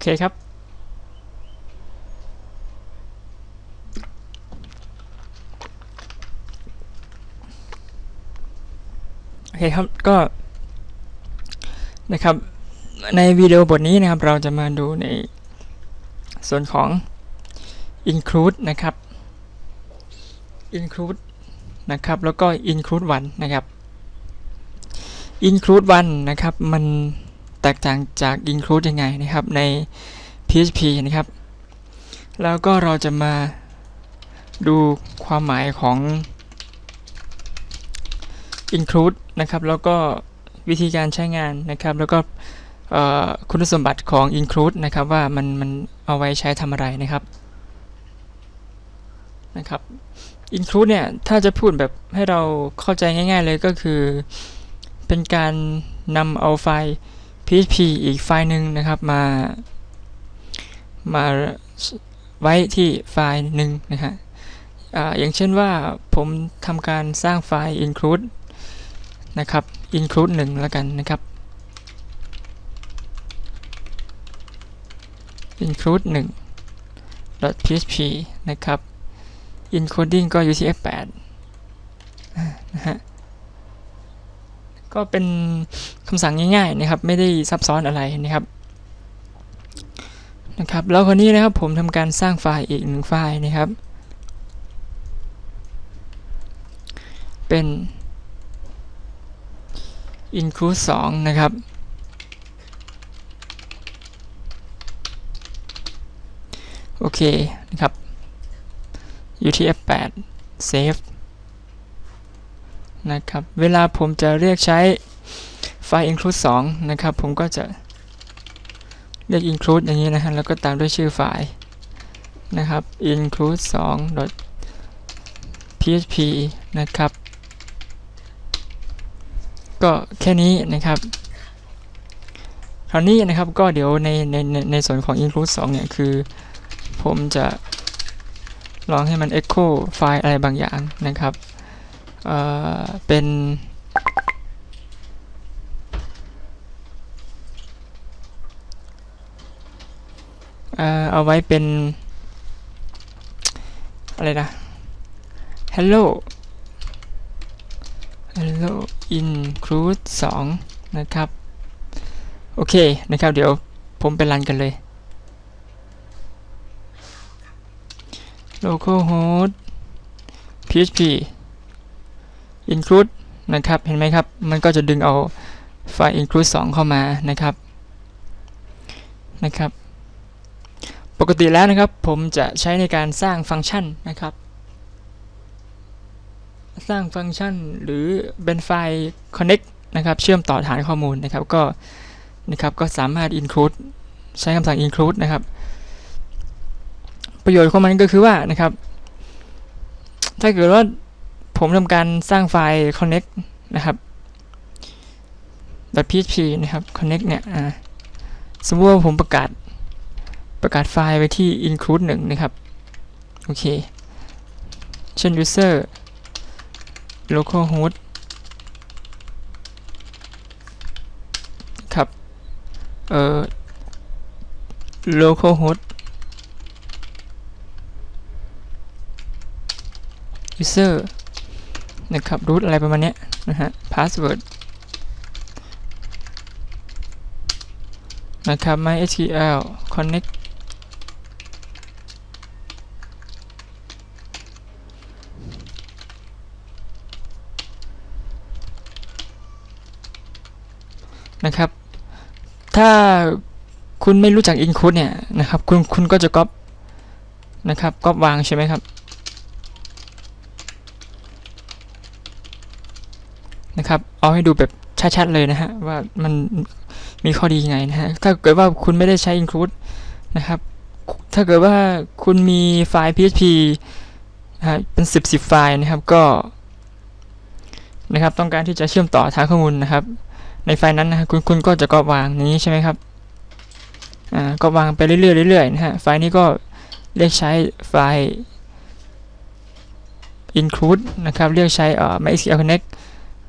เคครับ โอเคครับ ก็ นะครับ ในวิดีโอบทนี้นะครับ เราจะมาดูในส่วนของ include นะครับ include นะครับ แล้วก็ include one นะครับ include one นะครับ มัน แตกต่างจาก include ยังไงนะครับใน PHP นะครับ แล้วก็เราจะมาดูความหมายของ include นะครับแล้วก็วิธีการใช้งานนะครับ แล้วก็คุณสมบัติของ include นะครับว่ามันมันเอาไว้ใช้ทำอะไรนะครับนะครับ include เนี่ย ถ้าจะพูดแบบให้เราเข้าใจง่าย ๆ เลยก็คือ เป็นการนำเอาไฟล์ PHP อีกไฟล์หนึ่งนะครับมา มาไว้ที่ไฟล์หนึ่งนะฮะอ่าอย่างเช่นว่าผมทำการสร้างไฟล์ include นะครับ include 1แล้วกันนะครับ include 1 php นะครับ encoding ก็ utf8 นะฮะ ก็เป็นคำสั่งง่ายๆนะครับ ไม่ได้ซับซ้อนอะไรนะครับนะครับ แล้วคนนี้นะครับผมทำการสร้างไฟล์อีกหนึ่งไฟล์นะครับ เป็น include 2 นะครับโอเคนะครับ utf8 save นะครับเวลาผมจะเรียกใช้ไฟล์ include 2 นะครับ ผมก็จะเรียก include อย่างนี้นะฮะแล้วก็ตามด้วยชื่อไฟล์นะครับ include 2 php นะครับ ก็แค่นี้นะครับคราวนี้นะครับก็เดี๋ยวในในในในส่วนของ include 2 เนี่ย คือผมจะลองให้มัน echo ไฟล์อะไรบางอย่างนะครับ เอ่อ เป็น เอ่อ เอาไว้เป็น อะไรนะ hello hello include 2 นะครับ โอเค นะครับ เดี๋ยวผมไปรันกันเลย localhost php include นะครับ เห็นไหมครับ มันก็จะดึงเอาไฟล์ include 2 เข้ามานะครับ นะครับ ปกติแล้วนะครับ ผมจะใช้ในการสร้างฟังก์ชันนะครับ สร้างฟังก์ชันหรือเป็นไฟล์ connect นะครับ เชื่อมต่อฐานข้อมูลนะครับ ก็ นะครับ ก็สามารถ include ใช้คำสั่ง include นะครับ ประโยชน์ของมันก็คือว่านะครับ ถ้าเกิดว่า ผมทำการสร้างไฟล์ connect นะครับแบบ php นะครับ connect เนี่ยสมมติว่าผมประกาศประกาศไฟล์ไว้ที่ include 1 นะครับ โอเค เช่น user localhost ครับ เอ่อ localhost user นะครับ root อะไรประมาณนี้นะฮะ password นะครับ mysql connect นะครับ ถ้าคุณไม่รู้จัก include เนี่ยนะครับ คุณคุณก็จะก๊อปนะครับก๊อปวางใช่ไหมครับ นะครับ เอาให้ดูแบบชัดๆเลยนะฮะว่ามันมีข้อดียังไงนะฮะถ้าเกิดว่าคุณไม่ได้ใช้ include นะครับ ถ้าเกิดว่าคุณมีไฟล์ php นะฮะเป็น 10 10 ไฟล์นะครับก็นะครับต้องการที่จะเชื่อมต่อฐานข้อมูลนะครับ ในไฟล์นั้นนะฮะคุณคุณก็จะก็วางอย่างนี้ใช่ไหมครับอ่าก็วางไปเรื่อยๆเรื่อยๆนะฮะไฟล์นี้ก็เรียกใช้ไฟล์ include นะครับเรียกใช้เอ่อ MySQL Connect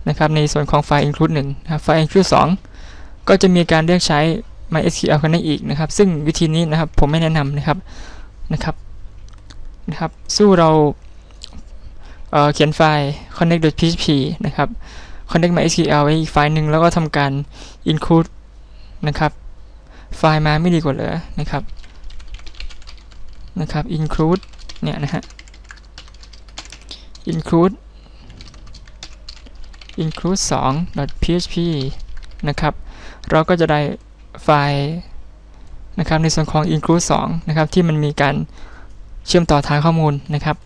นะครับในส่วนของไฟล์ include 1นะครับไฟล์ include 2 ก็จะมีการเรียกใช้ MySQL Connect อีกนะครับ ซึ่งวิธีนี้นะครับผมไม่แนะนำนะครับนะครับนะครับสู้เราเเขียนไฟล์ connect.php นะครับ connect MySQL ไว้อีกไฟล์หนึ่งแล้วก็ทำการ include นะครับ ไฟล์มาไม่ดีกว่าเหรอนะครับนะครับ include เนี่ยนะฮะ include include 2 php นะครับ เราก็จะได้ไฟล์นะครับในส่วนของ include 2 นะครับ ที่มันมีการเชื่อมต่อฐานข้อมูลนะครับ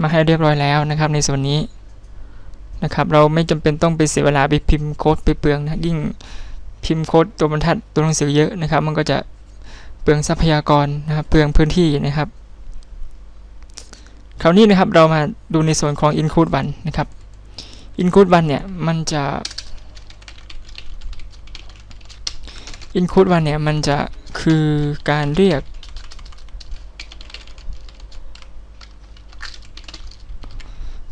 มาให้เรียบร้อยแล้วนะครับในส่วนนี้นะครับ เราไม่จำเป็นต้องไปเสียเวลาไปพิมพ์โค้ดไปเปลืองนะยิ่งพิมพ์โค้ดตัวบรรทัดตัวหนังสือเยอะนะครับ มันก็จะเปลืองทรัพยากรนะครับ เปลืองพื้นที่นะครับ คราวนี้นะครับเรามาดูในส่วนของ include 1นะครับ include 1เนี่ยมันจะ include 1เนี่ยมันจะคือการเรียก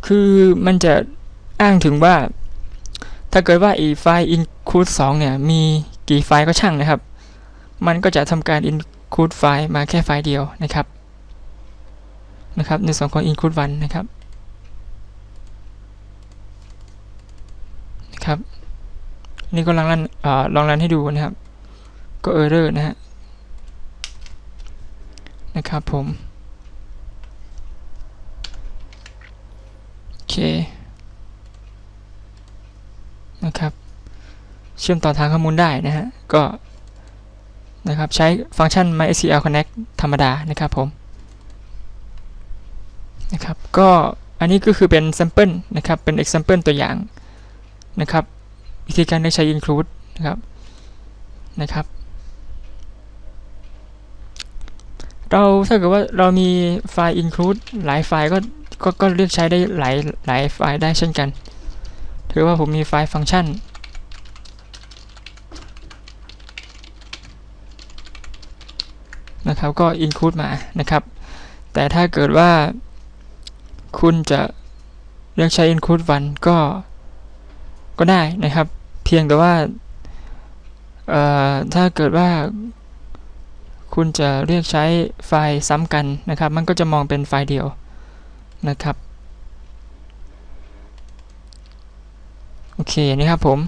คือมันจะอ้างถึงว่า ถ้าเกิดว่าอีไฟล์ include 2เนี่ยมีกี่ไฟล์ก็ช่างนะครับ มันก็จะทำการ include ไฟล์มาแค่ไฟล์เดียวนะครับนะครับในส่วนของ include 1นะครับ นะ ครับ นี่ก็ลองรันอลองรันให้ดูนะครับ ก็ error นะฮะนะครับผมโอเคนะครับ เชื่อมต่อทางข้อมูลได้นะฮะ ก็นะครับใช้ฟังก์ชัน MySQL Connect ธรรมดานะครับผมนะครับก็อันนี้ก็คือเป็น sample นะครับ เป็น example ตัวอย่าง นะครับวิธีการได้ใช้ include นะครับนะครับ เราถ้าเกิดว่าเรามีไฟล์ include หลายไฟล์ก็ก็ก็เรียกใช้ได้หลายหลายไฟล์ได้เช่นกัน ถือว่าผมมีไฟล์ฟังก์ชันนะครับก็ include มานะครับ แต่ถ้าเกิดว่าคุณจะเรียกใช้ include 1ก็ ก็ได้นะครับ เพียงแต่ว่าถ้าเกิดว่าคุณจะเรียกใช้ไฟล์ซ้ำกันนะครับ มันก็จะมองเป็นไฟล์เดียวนะครับ โอเคนะครับผม